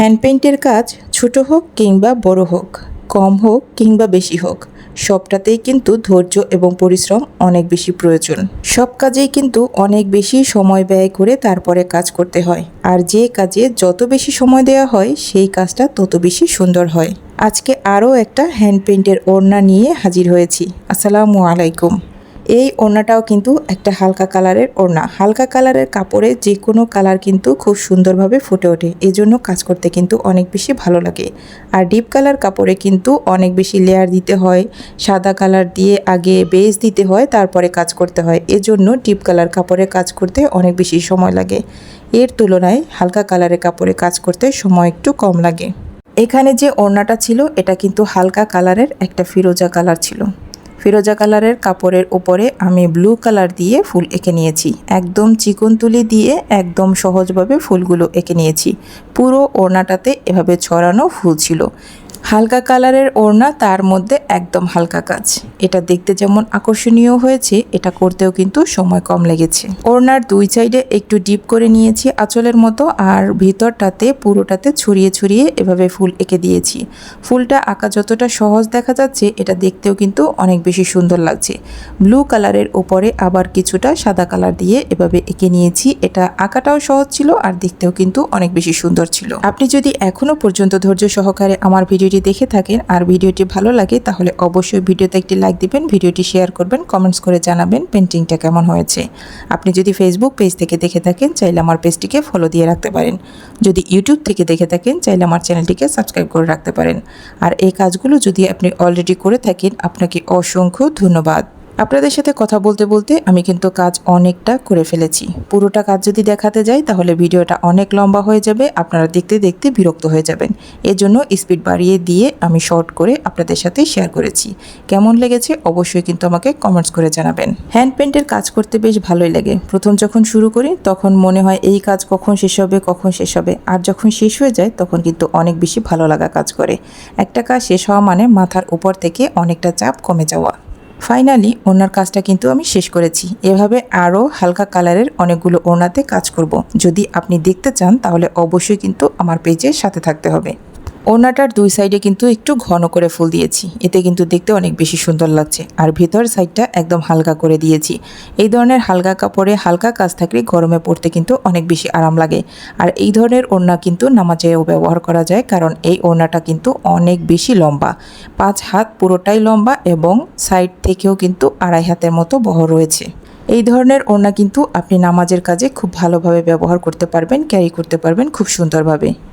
Hand পেইন্টের কাজ ছোট হোক কিংবা বড় হোক, কম হোক কিংবা বেশি হোক, সবটাতেই কিন্তু ধৈর্য এবং পরিশ্রম অনেক বেশি প্রয়োজন। সব কাজেই কিন্তু অনেক বেশি সময় ব্যয় করে তারপরে কাজ করতে হয়, আর যে কাজে যত বেশি সময় দেওয়া হয়, সেই কাজটা তত বেশি সুন্দর হয়। আজকে আরও একটা হ্যান্ড পেইন্টের ওড়না নিয়ে হাজির হয়েছি। আসসালামু আলাইকুম। এই ওড়নাটাও কিন্তু একটা হালকা কালারের ওড়না। হালকা কালারের কাপড়ে যে কোনো কালার কিন্তু খুব সুন্দরভাবে ফুটে ওঠে। এই জন্য কাজ করতে কিন্তু অনেক বেশি ভালো লাগে। আর ডিপ কালার কাপড়ে কিন্তু অনেক বেশি লেয়ার দিতে হয়। সাদা কালার দিয়ে আগে বেস দিতে হয়, তারপরে কাজ করতে হয়। এজন্য ডিপ কালার কাপড়ে কাজ করতে অনেক বেশি সময় লাগে। এর তুলনায় হালকা কালারের কাপড়ে কাজ করতে সময় একটু কম লাগে। এখানে যে ওড়নাটা ছিল, এটা কিন্তু হালকা কালারের একটা ফিরোজা কালার ছিল। ফিরোজা কালারের কাপড়ের উপরে আমি ব্লু কালার দিয়ে ফুল এঁকে নিয়েছি। একদম চিকন তুলি দিয়ে একদম সহজভাবে ফুলগুলো এঁকে নিয়েছি। পুরো ওড়নাটাতে এভাবে ছড়ানো ফুল ছিল। হালকা কালারের ওড়না, তার মধ্যে একদম হালকা কাজ। এটা দেখতে যেমন আকর্ষণীয় হয়েছে, এটা করতেও কিন্তু সময় কম লেগেছে। ওড়নার দুই সাইডে একটু ডিপ করে নিয়েছি আঁচলের মতো, আর ভিতরটাতে, পুরোটাতে ছড়িয়ে ছড়িয়ে এভাবে ফুল এঁকে দিয়েছি। ফুলটা আঁকা যতটা সহজ দেখা যাচ্ছে, এটা দেখতেও কিন্তু অনেক বেশি সুন্দর লাগছে। ব্লু কালারের ওপরে আবার কিছুটা সাদা কালার দিয়ে এভাবে এঁকে নিয়েছি। এটা আঁকাটাও সহজ ছিল, আর দেখতেও কিন্তু অনেক বেশি সুন্দর ছিল। আপনি যদি এখনও পর্যন্ত ধৈর্য সহকারে আমার ভিডিওটি দেখে থাকেন আর ভিডিওটি ভালো লাগে তাহলে অবশ্যই ভিডিওতে একটি লাইক দিবেন, ভিডিওটি শেয়ার করবেন কমেন্টস করে জানাবেন পেন্টিংটা কেমন হয়েছে। আপনি যদি ফেসবুক পেজ থেকে দেখে থাকেন, চাইলে আমার পেজটিকে ফলো দিয়ে রাখতে পারেন। যদি ইউটিউব থেকে দেখে থাকেন, চাইলে আমার চ্যানেলটিকে সাবস্ক্রাইব করে রাখতে পারেন। আর এই কাজগুলো যদি আপনি অলরেডি করে থাকেন, আপনাকে অসংখ্য ধন্যবাদ। আপনাদের সাথে কথা বলতে বলতে আমি কিন্তু কাজ অনেকটা করে ফেলেছি। পুরোটা কাজ যদি দেখাতে যাই, তাহলে ভিডিওটা অনেক লম্বা হয়ে যাবে, আপনারা দেখতে দেখতে বিরক্ত হয়ে যাবেন। এজন্য স্পিড বাড়িয়ে দিয়ে আমি শর্ট করে আপনাদের সাথে শেয়ার করেছি। কেমন লেগেছে অবশ্যই কিন্তু আমাকে কমেন্টস করে জানাবেন। হ্যান্ড পেন্টের কাজ করতে বেশ ভালোই লাগে। প্রথম যখন শুরু করি, তখন মনে হয় এই কাজ কখন শেষ হবে, কখন শেষ হবে। আর যখন শেষ হয়ে যায়, তখন কিন্তু অনেক বেশি ভালো লাগা কাজ করে। একটা কাজ শেষ হওয়া মানে মাথার উপর থেকে অনেকটা চাপ কমে যাওয়া। ফাইনালি ওনার কাজটা কিন্তু আমি শেষ করেছি। এভাবে আরও হালকা কালারের অনেকগুলো ওনাতে কাজ করব। যদি আপনি দেখতে চান, তাহলে অবশ্যই কিন্তু আমার পেজের সাথে থাকতে হবে। ওড়নাটার দুই সাইডে কিন্তু একটু ঘন করে ফুল দিয়েছি। এতে কিন্তু দেখতে অনেক বেশি সুন্দর লাগছে। আর ভেতর সাইডটা একদম হালকা করে দিয়েছি। এই ধরনের হালকা কাপড়ে হালকা কাজ থাকলে গরমে পড়তে কিন্তু অনেক বেশি আরাম লাগে। আর এই ধরনের ওড়না কিন্তু নামাজেও ব্যবহার করা যায়, কারণ এই ওড়নাটা কিন্তু অনেক বেশি লম্বা। পাঁচ হাত পুরোটাই লম্বা এবং সাইড থেকেও কিন্তু আড়াই হাতের মতো বহ রয়েছে। এই ধরনের ওড়না কিন্তু আপনি নামাজের কাজে খুব ভালোভাবে ব্যবহার করতে পারবেন, ক্যারি করতে পারবেন খুব সুন্দরভাবে।